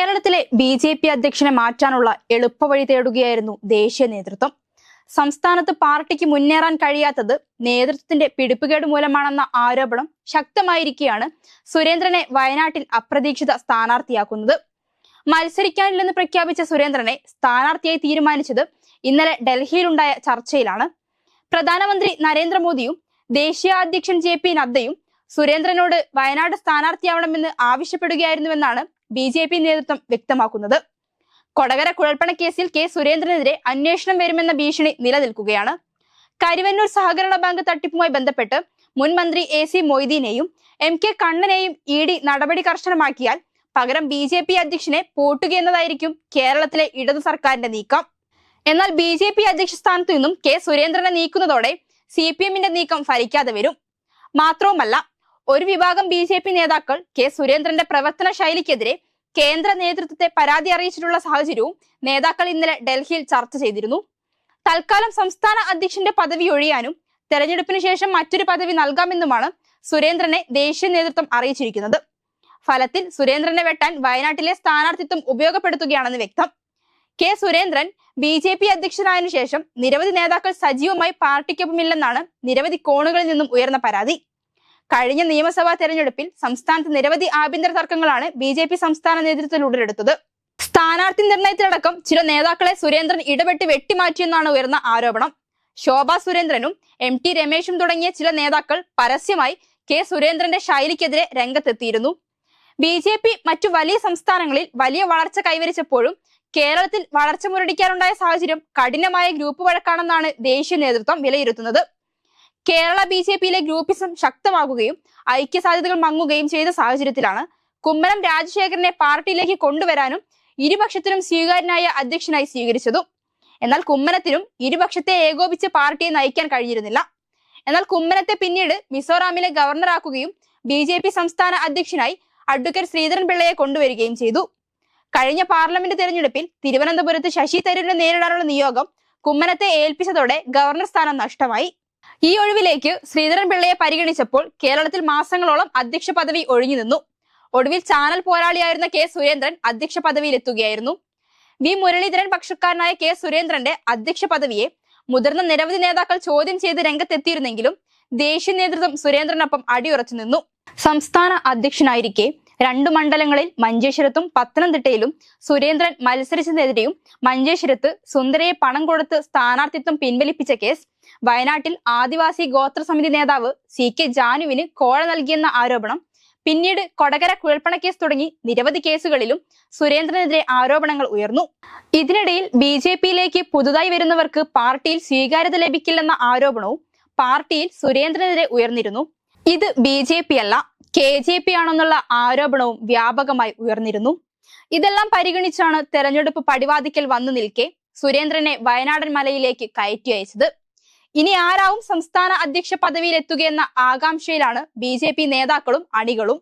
കേരളത്തിലെ B J P അധ്യക്ഷനെ മാറ്റാനുള്ള എളുപ്പവഴി തേടുകയായിരുന്നു ദേശീയ നേതൃത്വം. സംസ്ഥാനത്ത് പാർട്ടിക്ക് മുന്നേറാൻ കഴിയാത്തത് നേതൃത്വത്തിന്റെ പിടിപ്പുകേട് മൂലമാണെന്ന ആരോപണം ശക്തമായിരിക്കെയാണ് സുരേന്ദ്രനെ വയനാട്ടിൽ അപ്രതീക്ഷിത സ്ഥാനാർത്ഥിയാക്കുന്നത്. മത്സരിക്കാനില്ലെന്ന് പ്രഖ്യാപിച്ച സുരേന്ദ്രനെ സ്ഥാനാർത്ഥിയായി തീരുമാനിച്ചത് ഇന്നലെ ഡൽഹിയിലുണ്ടായ ചർച്ചയിലാണ്. പ്രധാനമന്ത്രി നരേന്ദ്രമോദിയും ദേശീയ അധ്യക്ഷൻ ജെ പി നദ്ദയും സുരേന്ദ്രനോട് വയനാട് സ്ഥാനാർത്ഥിയാവണമെന്ന് ആവശ്യപ്പെടുകയായിരുന്നുവെന്നാണ് ബി ജെ പി നേതൃത്വം വ്യക്തമാക്കുന്നത്. കൊടകര കുഴൽപ്പണ കേസിൽ കെ സുരേന്ദ്രനെതിരെ അന്വേഷണം വരുമെന്ന ഭീഷണി നിലനിൽക്കുകയാണ്. കരുവന്നൂർ സഹകരണ ബാങ്ക് തട്ടിപ്പുമായി ബന്ധപ്പെട്ട് മുൻ മന്ത്രി എ സി മൊയ്തീനെയും എം കെ കണ്ണനെയും ഇ ഡി നടപടി കർശനമാക്കിയാൽ പകരം ബി ജെ പി അധ്യക്ഷനെ പൂട്ടുകയെന്നതായിരിക്കും കേരളത്തിലെ ഇടതു സർക്കാരിന്റെ നീക്കം. എന്നാൽ ബി ജെ പി അധ്യക്ഷ സ്ഥാനത്തു നിന്നും കെ സുരേന്ദ്രനെ നീക്കുന്നതോടെ സി പി എമ്മിന്റെ നീക്കം ഫലിക്കാതെ വരും. മാത്രവുമല്ല ഒരു വിഭാഗം ബി ജെ പി നേതാക്കൾ കെ സുരേന്ദ്രന്റെ പ്രവർത്തന ശൈലിക്കെതിരെ കേന്ദ്ര നേതൃത്വത്തെ പരാതി അറിയിച്ചിട്ടുള്ള സാഹചര്യവും നേതാക്കൾ ഇന്നലെ ഡൽഹിയിൽ ചർച്ച ചെയ്തിരുന്നു. തൽക്കാലം സംസ്ഥാന അധ്യക്ഷന്റെ പദവി ഒഴിയാനും തെരഞ്ഞെടുപ്പിന് ശേഷം മറ്റൊരു പദവി നൽകാമെന്നുമാണ് സുരേന്ദ്രനെ ദേശീയ നേതൃത്വം അറിയിച്ചിരിക്കുന്നത്. ഫലത്തിൽ സുരേന്ദ്രനെ വെട്ടാൻ വയനാട്ടിലെ സ്ഥാനാർത്ഥിത്വം ഉപയോഗപ്പെടുത്തുകയാണെന്ന് വ്യക്തം. K Surendran B J P അധ്യക്ഷനായതിനു ശേഷം നിരവധി നേതാക്കൾ സജീവമായി പാർട്ടിക്കൊപ്പമില്ലെന്നാണ് നിരവധി കോണുകളിൽ നിന്നും ഉയർന്ന പരാതി. കഴിഞ്ഞ നിയമസഭാ തെരഞ്ഞെടുപ്പിൽ സംസ്ഥാനത്ത് നിരവധി ആഭ്യന്തര തർക്കങ്ങളാണ് ബി ജെ പി സംസ്ഥാന നേതൃത്വത്തിൽ ഉടലെടുത്തത്. സ്ഥാനാർത്ഥി നിർണയത്തിലടക്കം ചില നേതാക്കളെ സുരേന്ദ്രൻ ഇടപെട്ട് വെട്ടിമാറ്റിയെന്നാണ് ഉയർന്ന ആരോപണം. ശോഭ സുരേന്ദ്രനും എം ടി രമേശും തുടങ്ങിയ ചില നേതാക്കൾ പരസ്യമായി കെ സുരേന്ദ്രന്റെ ശൈലിക്കെതിരെ രംഗത്തെത്തിയിരുന്നു. ബി ജെ പി മറ്റു വലിയ സംസ്ഥാനങ്ങളിൽ വലിയ വളർച്ച കൈവരിച്ചപ്പോഴും കേരളത്തിൽ വളർച്ച മുരടിക്കാനുണ്ടായ സാഹചര്യം കഠിനമായ ഗ്രൂപ്പ് വഴക്കാണെന്നാണ് ദേശീയ നേതൃത്വം വിലയിരുത്തുന്നത്. Kerala B J P groupism ശക്തമാകുകയും ഐക്യ സാധ്യതകൾ മങ്ങുകയും ചെയ്ത സാഹചര്യത്തിലാണ് കുമ്മനം രാജശേഖരനെ പാർട്ടിയിലേക്ക് കൊണ്ടുവരാനും ഇരുപക്ഷത്തിനും സ്വീകാര്യനായ അധ്യക്ഷനായി സ്വീകരിച്ചതും. എന്നാൽ കുമ്മനത്തിനും ഇരുപക്ഷത്തെ ഏകോപിച്ച് പാർട്ടിയെ നയിക്കാൻ കഴിഞ്ഞിരുന്നില്ല. എന്നാൽ കുമ്മനത്തെ പിന്നീട് മിസോറാമിലെ ഗവർണറാക്കുകയും ബി ജെ പി സംസ്ഥാന അധ്യക്ഷനായി അഡ്വക്കേറ്റ് ശ്രീധരൻ പിള്ളയെ കൊണ്ടുവരികയും ചെയ്തു. കഴിഞ്ഞ പാർലമെന്റ് തെരഞ്ഞെടുപ്പിൽ തിരുവനന്തപുരത്ത് ശശി തരൂരിനെ നേരിടാനുള്ള നിയോഗം കുമ്മനത്തെ ഏൽപ്പിച്ചതോടെ ഗവർണർ സ്ഥാനം നഷ്ടമായി. ഈ ഒഴിവിലേക്ക് ശ്രീധരൻ പിള്ളയെ പരിഗണിച്ചപ്പോൾ കേരളത്തിൽ മാസങ്ങളോളം അധ്യക്ഷ പദവി ഒഴിഞ്ഞു നിന്നു. ഒടുവിൽ ചാനൽ പോരാളിയായിരുന്ന കെ സുരേന്ദ്രൻ അധ്യക്ഷ പദവിയിലെത്തുകയായിരുന്നു. വി മുരളീധരൻ പക്ഷക്കാരനായ കെ സുരേന്ദ്രന്റെ അധ്യക്ഷ പദവിയെ മുതിർന്ന നിരവധി നേതാക്കൾ ചോദ്യം ചെയ്ത് രംഗത്തെത്തിയിരുന്നെങ്കിലും ദേശീയ നേതൃത്വം സുരേന്ദ്രനൊപ്പം അടിയുറച്ചു നിന്നു. സംസ്ഥാന അധ്യക്ഷനായിരിക്കെ രണ്ടു മണ്ഡലങ്ങളിൽ മഞ്ചേശ്വരത്തും പത്തനംതിട്ടയിലും സുരേന്ദ്രൻ മത്സരിച്ചതിനെതിരെയും മഞ്ചേശ്വരത്ത് സുന്ദരയെ പണം കൊടുത്ത് സ്ഥാനാർത്ഥിത്വം പിൻവലിപ്പിച്ച കേസ് വയനാട്ടിൽ ആദിവാസി ഗോത്ര സമിതി നേതാവ് സി കെ ജാനുവിന് കോഴ നൽകിയെന്ന ആരോപണം. പിന്നീട് കൊടകര കുഴൽപ്പണ കേസ് തുടങ്ങി നിരവധി കേസുകളിലും സുരേന്ദ്രനെതിരെ ആരോപണങ്ങൾ ഉയർന്നു. ഇതിനിടയിൽ ബി ജെ പിയിലേക്ക് പുതുതായി വരുന്നവർക്ക് പാർട്ടിയിൽ സ്വീകാര്യത ലഭിക്കില്ലെന്ന ആരോപണവും പാർട്ടിയിൽ സുരേന്ദ്രനെതിരെ ഉയർന്നിരുന്നു. ഇത് ബി ജെ പി അല്ല കെ ജെ പി ആണെന്നുള്ള ആരോപണവും വ്യാപകമായി ഉയർന്നിരുന്നു. ഇതെല്ലാം പരിഗണിച്ചാണ് തെരഞ്ഞെടുപ്പ് പടിവാതിക്കൽ വന്നു നിൽക്കെ സുരേന്ദ്രനെ വയനാടൻ മലയിലേക്ക് കയറ്റി അയച്ചത്. ഇനി ആരാവും സംസ്ഥാന അധ്യക്ഷ പദവിയിൽ എത്തുകയെന്ന ആകാംക്ഷയിലാണ് ബി നേതാക്കളും അണികളും.